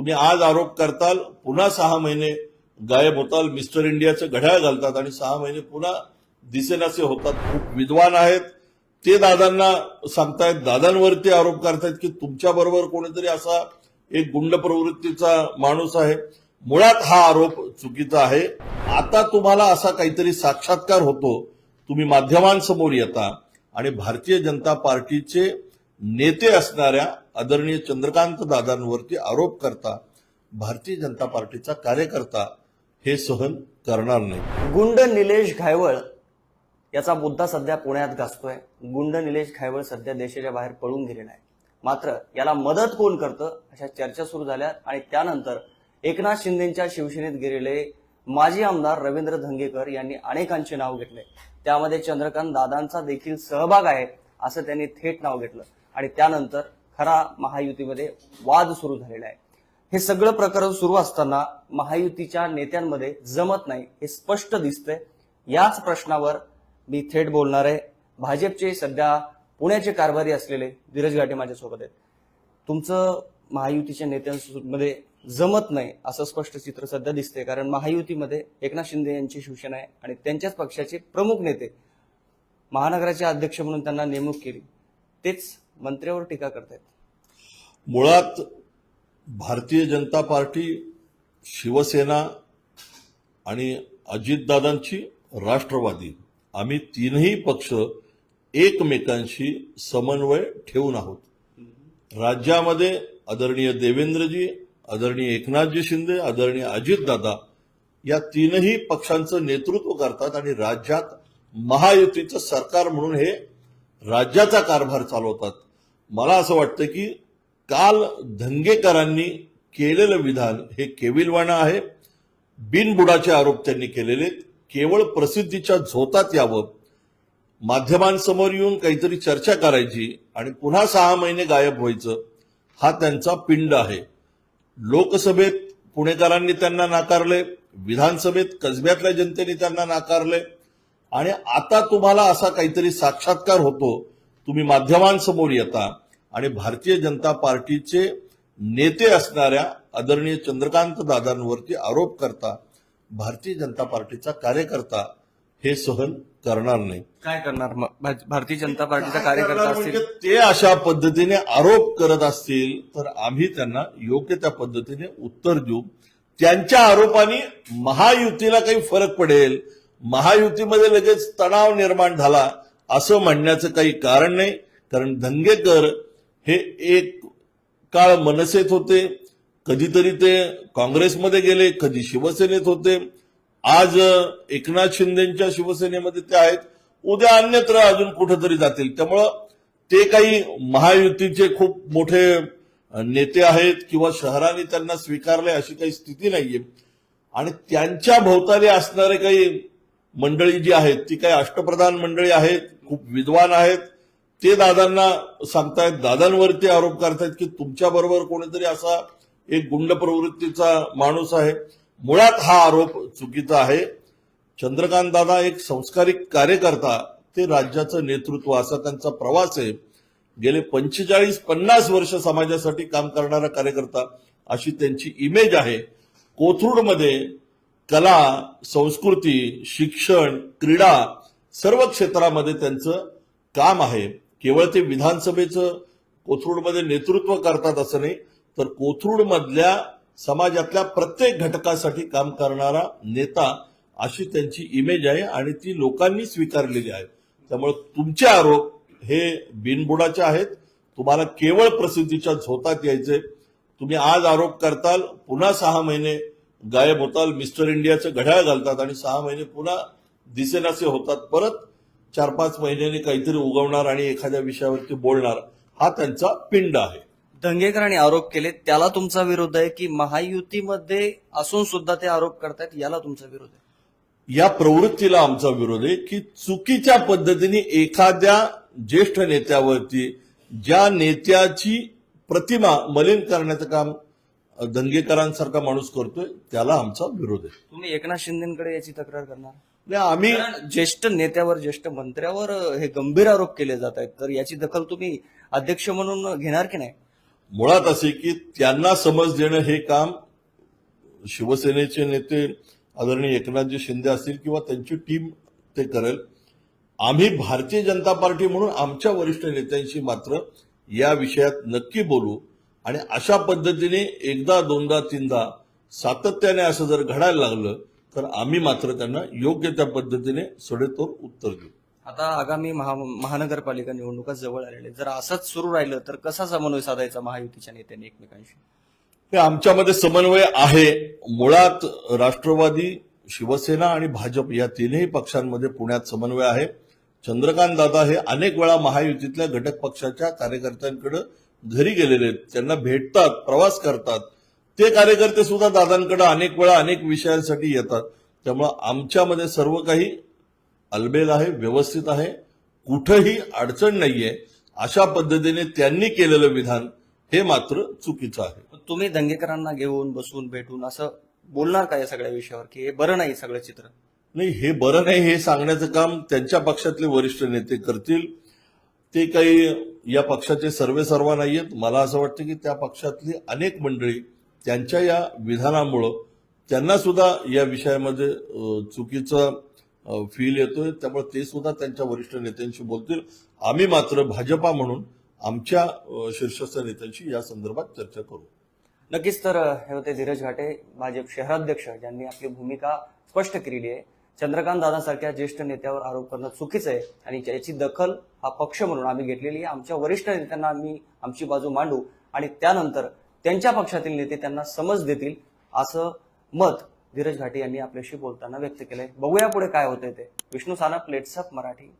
तुम्ही आज आरोप करताल पुन्हा सहा महिने गायब होताल मिस्टर इंडियाचं घड्याळ घालतात आणि सहा महिने पुन्हा दिसेनासे होतात. खूप विद्वान आहेत. ते दादांना सांगतायत दादांवरती आरोप करतायत की तुमच्या बरोबर कोणीतरी असा एक गुंड प्रवृत्तीचा माणूस आहे. मुळात हा आरोप चुकीचा आहे. आता तुम्हाला असा काहीतरी साक्षात्कार होतो. तुम्ही माध्यमांसमोर येता आणि भारतीय जनता पार्टीचे नेते असणाऱ्या आदरणीय चंद्रकांत दादांवरती आरोप करता भारतीय जनता पार्टीचा कार्यकर्ता हे सहन करणार नाही. गुंड निलेश घायवळ याचा मुद्दा सध्या पुण्यात गाजतोय गुंड निलेश घायवळ सध्या देशाच्या बाहेर पळून गेलेला आहे. मात्र याला मदत कोण करतं अशा चर्चा सुरू झाल्या आणि त्यानंतर एकनाथ शिंदेच्या शिवसेनेत गेलेले माजी आमदार रवींद्र धंगेकर यांनी अनेकांचे नाव घेतले. त्यामध्ये चंद्रकांत दादांचा देखील सहभाग आहे असं त्यांनी थेट नाव घेतलं. आणि त्यानंतर खरा महायुतीमध्ये वाद सुरू झालेला आहे. हे सगळं प्रकरण सुरू असताना महायुतीच्या नेत्यांमध्ये जमत नाही हे स्पष्ट दिसतंय. याच प्रश्नावर मी थेट बोलणार आहे. भाजपचे सध्या पुण्याचे कारभारी असलेले धीरज घाटे माझ्यासोबत आहेत. तुमचं महायुतीच्या नेत्यांमध्ये जमत नाही असं स्पष्ट चित्र सध्या दिसतंय. कारण महायुतीमध्ये एकनाथ शिंदे यांची शिवसेना आहे आणि त्यांच्याच पक्षाचे प्रमुख नेते महानगराचे अध्यक्ष म्हणून त्यांना नेमणूक केली. तेच मंत्र्यावर टीका करतायत. मुळात भारतीय जनता पार्टी शिवसेना आणि अजितदादांची राष्ट्रवादी. आम्ही तीनही पक्ष एकमेकांशी समन्वय ठेवून आहोत. राज्यामध्ये आदरणीय देवेंद्रजी आदरणीय एकनाथजी शिंदे आदरणीय अजितदादा या तीनही पक्षांचं नेतृत्व करतात आणि राज्यात महायुतीचं सरकार म्हणून हे राज्याचा कारभार चालवतात. मला असं वाटतं की काल धंगेकरांनी केलेलं विधान हे केविलवाणं आहे. बिनबुडाचे आरोप त्यांनी केलेले आहेत. केवळ प्रसिद्धीच्या झोतात यावं. माध्यमांसमोर येऊन काहीतरी चर्चा करायची आणि पुन्हा सहा महिने गायब व्हायचं हा त्यांचा पिंड आहे. लोकसभेत पुणेकरांनी त्यांना नाकारले विधानसभेत कसब्यातल्या जनतेने त्यांना नाकारले. आणि आता तुम्हाला असा काहीतरी साक्षात्कार होतो. तुम्ही माध्यमांसमोर येता. आणि भारतीय जनता पार्टीचे नेते असणाऱ्या आदरणीय चंद्रकांत दादांवरती आरोप करता भारतीय जनता पार्टीचा कार्यकर्ता हे सहन करणार नाही. काय करणार? मग भारतीय जनता पार्टीचा कार्यकर्ता म्हणजे ते अशा पद्धतीने आरोप करत असतील तर आम्ही त्यांना योग्य त्या पद्धतीने उत्तर देऊ. त्यांच्या आरोपाने महायुतीला काही फरक पडेल. महायुतीमध्ये लगेच तणाव निर्माण झाला असं म्हणण्याचं काही कारण नाही. कारण धंगेकर हे एक काळ मनसेत होते. कधीतरी ते काँग्रेसमध्ये गेले कधी शिवसेनेत होते. आज एकनाथ शिंदेच्या शिवसेनेमध्ये ते आहेत. उद्या अन्यत्र अजून कुठेतरी जातील. त्यामुळं ते काही महायुतीचे खूप मोठे नेते आहेत किंवा शहराने त्यांना स्वीकारले अशी काही स्थिती नाहीये. आणि त्यांच्या भोवताली असणारे काही मंडळी जी आहेत ती काही अष्टप्रधान मंडळी आहेत खूप विद्वान आहेत. ते दादांना सांगतायत दादांवरती आरोप करतायत की तुमच्या बरोबर कोणीतरी असा एक गुंड प्रवृत्तीचा माणूस आहे. मुळात हा आरोप चुकीचा आहे. चंद्रकांत दादा एक संस्कारिक कार्यकर्ता ते राज्याचं नेतृत्व असा त्यांचा प्रवास आहे. गेले पंचेचाळीस पन्नास वर्ष समाजासाठी काम करणारा कार्यकर्ता अशी त्यांची इमेज आहे. कोथरूडमध्ये कला संस्कृती शिक्षण क्रीडा सर्व क्षेत्रामध्ये त्यांचं काम आहे. केवळ ते विधानसभेचं कोथरूडमध्ये नेतृत्व करतात असं नाही तर कोथरूडमधल्या समाजातल्या प्रत्येक घटकासाठी काम करणारा नेता अशी त्यांची इमेज आहे आणि ती लोकांनी स्वीकारलेली आहे. त्यामुळे तुमचे आरोप हे बिनबुडाचे आहेत. तुम्हाला केवळ प्रसिद्धीच्या झोतात यायचे. तुम्ही आज आरोप करताल पुन्हा सहा महिने गायब होताल मिस्टर इंडियाचं घड्याळ घालतात आणि सहा महिने पुन्हा दिसेनासे होतात. परत चार पाच महिन्यांनी काहीतरी उगवणार आणि एखाद्या विषयावरती बोलणार हा त्यांचा पिंड आहे. धंगेकरांनी आरोप केले त्याला तुमचा विरोध आहे की महायुतीमध्ये असून सुद्धा ते आरोप करतायत याला तुमचा विरोध आहे? या प्रवृत्तीला आमचा विरोध आहे की चुकीच्या पद्धतीने एखाद्या ज्येष्ठ नेत्यावरती ज्या नेत्याची प्रतिमा मलिन करण्याचं काम दंगेकरांसारखा माणूस करतोय त्याला आमचा विरोध आहे. तुम्ही एकनाथ शिंदेकडे याची तक्रार करणार? नाही, आम्ही ज्येष्ठ नेत्यावर ज्येष्ठ मंत्र्यावर हे गंभीर आरोप केले जात आहेत. तर याची दखल तुम्ही अध्यक्ष म्हणून घेणार की नाही? मुळात असे की त्यांना समज देणं हे काम शिवसेनेचे नेते आदरणीय एकनाथजी शिंदे असतील किंवा त्यांची टीम ते करेल. आम्ही भारतीय जनता पार्टी म्हणून आमच्या वरिष्ठ नेत्यांशी मात्र या विषयात नक्की बोलू. आणि अशा पद्धतीने एकदा दोनदा तीनदा सातत्याने असं जर घडायला लागलं तर आम्ही मात्र त्यांना योग्य त्या पद्धतीने सडेतोड उत्तर देऊ. आता आगामी महा महानगरपालिका निवडणुका जवळ आलेल्या आहेत. जर असंच सुरू राहिलं तर कसा समन्वय साधायचा महायुतीच्या नेत्यांनी एकमेकांशी? हे आमच्यामध्ये समन्वय आहे. मुळात राष्ट्रवादी शिवसेना आणि भाजप या तीनही पक्षांमध्ये पुण्यात समन्वय आहे. चंद्रकांत दादा हे अनेक वेळा महायुतीतल्या घटक पक्षाच्या कार्यकर्त्यांकडे घरी गेलेले आहेत. त्यांना भेटतात प्रवास करतात. ते कार्यकर्ते सुद्धा दादांकडे अनेक वेळा अनेक विषयांसाठी येतात. त्यामुळं आमच्यामध्ये सर्व काही अलबेल आहे व्यवस्थित आहे. कुठंही अडचण नाहीये. अशा पद्धतीने त्यांनी केलेलं विधान हे मात्र चुकीचं आहे. तुम्ही दंगेकरांना घेऊन बसून भेटून असं बोलणार का या सगळ्या विषयावर की हे बरं नाही सगळं चित्र? नाही हे बरं नाही हे सांगण्याचं काम त्यांच्या पक्षातले वरिष्ठ नेते करतील. ते काही या पक्षाचे सर्वे सर्वा नाहीयेत. मला असं वाटतं की त्या पक्षातली अनेक मंडळी त्यांच्या या विधानामुळं त्यांनासुद्धा या विषयामध्ये चुकीचा फील येतोय. त्यामुळे ते सुद्धा त्यांच्या वरिष्ठ नेत्यांशी बोलतील. आम्ही मात्र भाजपा म्हणून आमच्या शीर्षस्थ नेत्यांशी या संदर्भात चर्चा करू. नक्कीच तर हे होते धीरज घाटे भाजप शहराध्यक्ष ज्यांनी आपली भूमिका स्पष्ट केलेली आहे. चंद्रकांत दादासारख्या ज्येष्ठ नेत्यावर आरोप करणं चुकीचं आहे आणि याची दखल हा पक्ष म्हणून आम्ही घेतलेली आहे. आमच्या वरिष्ठ नेत्यांना आम्ही आमची बाजू मांडू आणि त्यानंतर त्यांच्या पक्षातील नेते त्यांना समज देतील असं मत धीरज घाटे यांनी आपल्याशी बोलताना व्यक्त केलंय. बघूया पुढे काय होतंय ते. विष्णू सानप लेट्सअप मराठी.